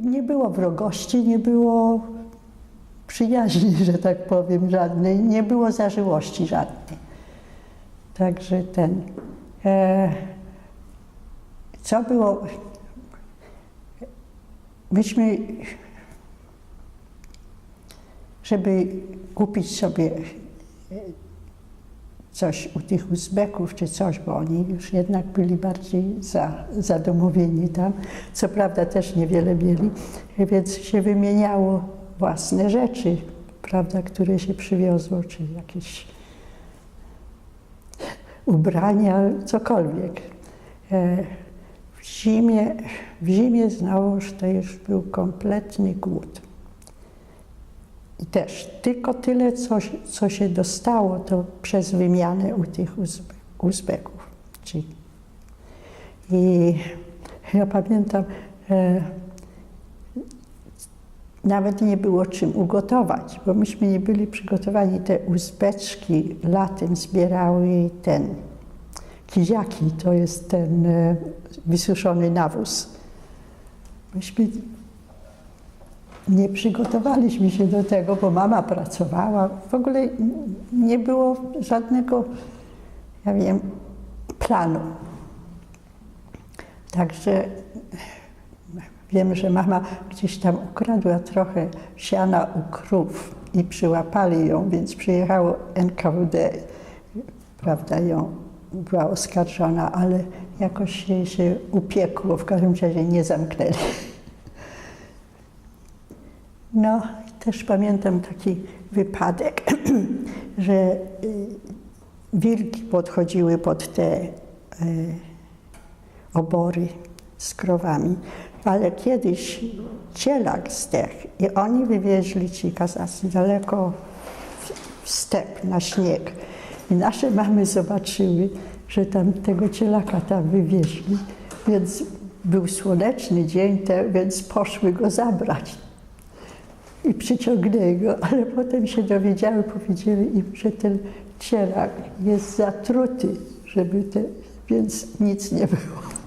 nie było wrogości, nie było przyjaźni, że tak powiem, żadnej, nie było zażyłości żadnej. Także ten. E, co było? Myśmy, żeby kupić sobie coś u tych Uzbeków czy coś, bo oni już jednak byli bardziej za, zadomowieni tam. Co prawda też niewiele mieli, więc się wymieniało własne rzeczy, prawda, które się przywiozło, czy jakieś ubrania, cokolwiek. E, W zimie, w zimie znowuż to już był kompletny głód. I też tylko tyle, co, co się dostało, to przez wymianę u tych Uzbe, Uzbeków. I ja pamiętam, e, nawet nie było czym ugotować, bo myśmy nie byli przygotowani. Te uzbeczki latem zbierały ten kiziaki, to jest ten e, wysuszony nawóz. Myśmy nie przygotowaliśmy się do tego, bo mama pracowała. W ogóle nie było żadnego, ja wiem, planu. Także wiem, że mama gdzieś tam ukradła trochę siana u krów i przyłapali ją, więc przyjechało NKWD, prawda, ją była oskarżona, ale jakoś jej się upiekło, w każdym razie nie zamknęli. No, też pamiętam taki wypadek, że y, wilki podchodziły pod te y, obory z krowami, ale kiedyś cielak zdechł i oni wywieźli ci kazacy daleko w- step, na śnieg. I nasze mamy zobaczyły, że tam tego cielaka tam wywieźli, więc był słoneczny dzień, więc poszły go zabrać i przyciągnęły go, ale potem się dowiedziały, powiedzieli im, że ten cielak jest zatruty, żeby te, więc nic nie było.